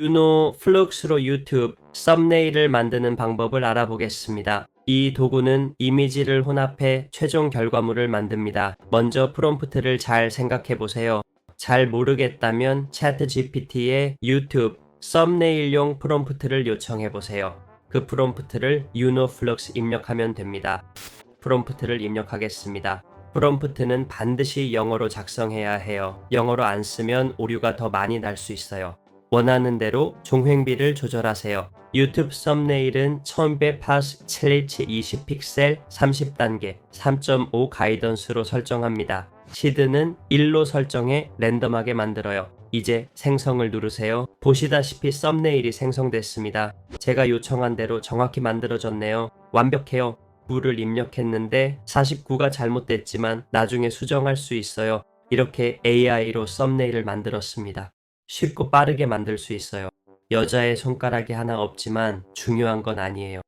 유노 플룩스로 유튜브 썸네일을 만드는 방법을 알아보겠습니다. 이 도구는 이미지를 혼합해 최종 결과물을 만듭니다. 먼저 프롬프트를 잘 생각해 보세요. 잘 모르겠다면 차트 GPT에 유튜브 썸네일용 프롬프트를 요청해 보세요. 그 프롬프트를 유노 플룩스 입력하면 됩니다. 프롬프트를 입력하겠습니다. 프롬프트는 반드시 영어로 작성해야 해요. 영어로 안 쓰면 오류가 더 많이 날 수 있어요. 원하는 대로 종횡비를 조절하세요. 유튜브 썸네일은 1280 7H 20픽셀 30단계 3.5 가이던스로 설정합니다. 시드는 1로 설정해 랜덤하게 만들어요. 이제 생성을 누르세요. 보시다시피 썸네일이 생성됐습니다. 제가 요청한 대로 정확히 만들어졌네요. 완벽해요. 부를 입력했는데 49가 잘못됐지만 나중에 수정할 수 있어요. 이렇게 AI로 썸네일을 만들었습니다. 쉽고 빠르게 만들 수 있어요. 여자의 손가락이 하나 없지만 중요한 건 아니에요.